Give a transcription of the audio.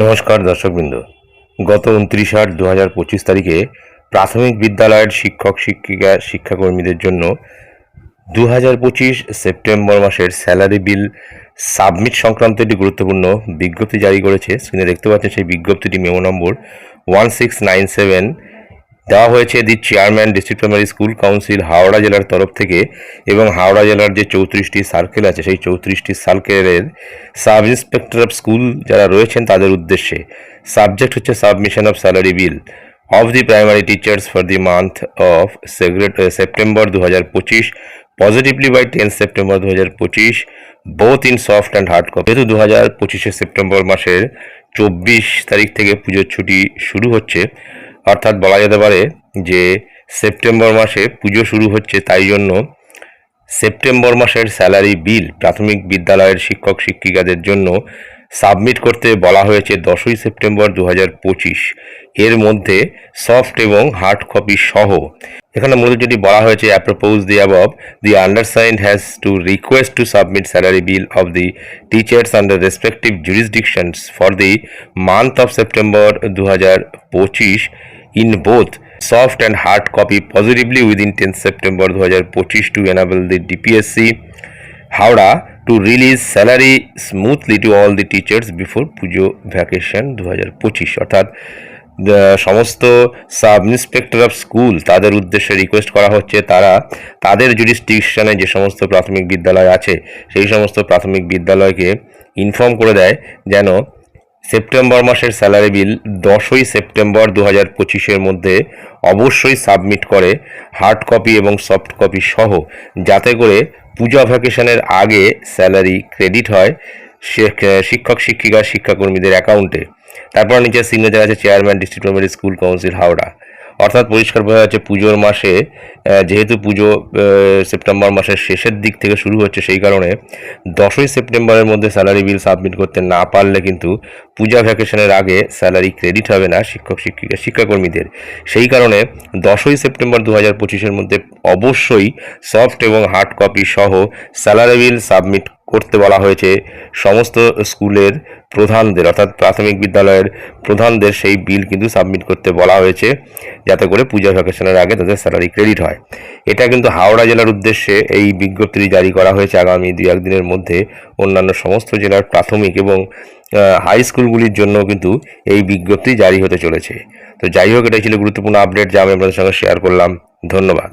নমস্কার দর্শকবৃন্দ। গত উনত্রিশ আট দু হাজার পঁচিশ তারিখে প্রাথমিক বিদ্যালয়ের শিক্ষক শিক্ষিকা শিক্ষাকর্মীদের জন্য দু হাজার পঁচিশ সেপ্টেম্বর মাসের স্যালারি বিল সাবমিট সংক্রান্ত একটি গুরুত্বপূর্ণ বিজ্ঞপ্তি জারি করেছে। স্ক্রিনে দেখতে পাচ্ছেন সেই বিজ্ঞপ্তিটি, memo number one six nine seven দেওয়া হয়েছে the chairman district primary school council Howrah জেলার তরফ থেকে এবং হাওড়া জেলার যে চৌত্রিশটি সার্কেল আছে, সেই চৌত্রিশটি সার্কেলের সাব ইন্সপেক্টর অফ স্কুল যারা রয়েছেন তাদের উদ্দেশ্যে। সাবজেক্ট হচ্ছে submission of salary bill of the primary teachers for the month of September দু হাজার পঁচিশ, পজিটিভলি বাই টেন সেপ্টেম্বর দু হাজার পঁচিশ both in soft and hard copy যেহেতু দু হাজার পঁচিশে সেপ্টেম্বর মাসের চব্বিশ তারিখ থেকে পুজোর ছুটি শুরু হচ্ছে অর্থাৎ বলা যেতে পারে যে সেপ্টেম্বর মাসে পুজো শুরু হচ্ছে তাই জন্য সেপ্টেম্বর মাসের স্যালারি বিল প্রাথমিক বিদ্যালয়ের শিক্ষক শিক্ষিকাদের জন্য সাবমিট করতে বলা হয়েছে দশই সেপ্টেম্বর দু হাজার পঁচিশ। এর মধ্যে সফট এবং হার্ড কপি সহ এখানে মূলত যদি বলা হয়েছে apropos the above the undersigned has to request to submit salary bill of the teachers under respective jurisdictions for the month of September দু হাজার পঁচিশ in both soft and hard copy positively within tenth September দু হাজার পঁচিশ to enable the DPSC Howrah to release salary smoothly to all the teachers before Puja vacation দু হাজার পঁচিশ অর্থাৎ সমস্ত সাব ইন্সপেক্টর অফ স্কুল তাদের উদ্দেশ্যে রিকোয়েস্ট করা হচ্ছে তারা তাদের জুরিসডিকশনে যে সমস্ত প্রাথমিক বিদ্যালয় আছে, সেই সমস্ত প্রাথমিক বিদ্যালয়কে ইনফর্ম করে দেয় যেন সেপ্টেম্বর মাসের স্যালারি বিল দশই সেপ্টেম্বর দু হাজার পঁচিশের মধ্যে অবশ্যই সাবমিট করে হার্ড কপি এবং সফট কপি সহ, যাতে করে পূজা ভ্যাকেশনের আগে স্যালারি ক্রেডিট হয় শিক্ষক শিক্ষিকা শিক্ষাকর্মীদের অ্যাকাউন্টে তারপর নিচে সিগনেচার আছে chairman district primary school council Howrah. অর্থাৎ পরিষ্কার বোঝা যাচ্ছে পুজোর মাসে যেহেতু পুজো সেপ্টেম্বর মাসের শেষের দিক থেকে শুরু হচ্ছে, সেই কারণে দশই সেপ্টেম্বরের মধ্যে স্যালারি বিল সাবমিট করতে না পারলে কিন্তু পূজা ভ্যাকেশনের আগে স্যালারি ক্রেডিট হবে না শিক্ষক, শিক্ষিকা, শিক্ষাকর্মীদের। সেই কারণে দশই সেপ্টেম্বর দু হাজার পঁচিশের মধ্যে অবশ্যই সফট এবং হার্ড কপি সহ স্যালারি বিল সাবমিট করতে বলা হয়েছে। সমস্ত স্কুলের প্রধানদের, অর্থাৎ প্রাথমিক বিদ্যালয়ের প্রধানদের সেই বিল কিন্তু সাবমিট করতে বলা হয়েছে, যাতে করে পূজা ভ্যাকেশনের আগে তাদের স্যালারি ক্রেডিট হয়। এটা কিন্তু হাওড়া জেলার উদ্দেশ্যে এই বিজ্ঞপ্তিটি জারি করা হয়েছে আগামী দুই একদিনের মধ্যে। অন্যান্য সমস্ত জেলার প্রাথমিক এবং হাই স্কুলগুলির জন্য কিন্তু এই বিজ্ঞপ্তি জারি হতে চলেছে। তো যাই হোক, এটাই ছিল গুরুত্বপূর্ণ আপডেট যা আমি আপনাদের সঙ্গে শেয়ার করলাম। ধন্যবাদ।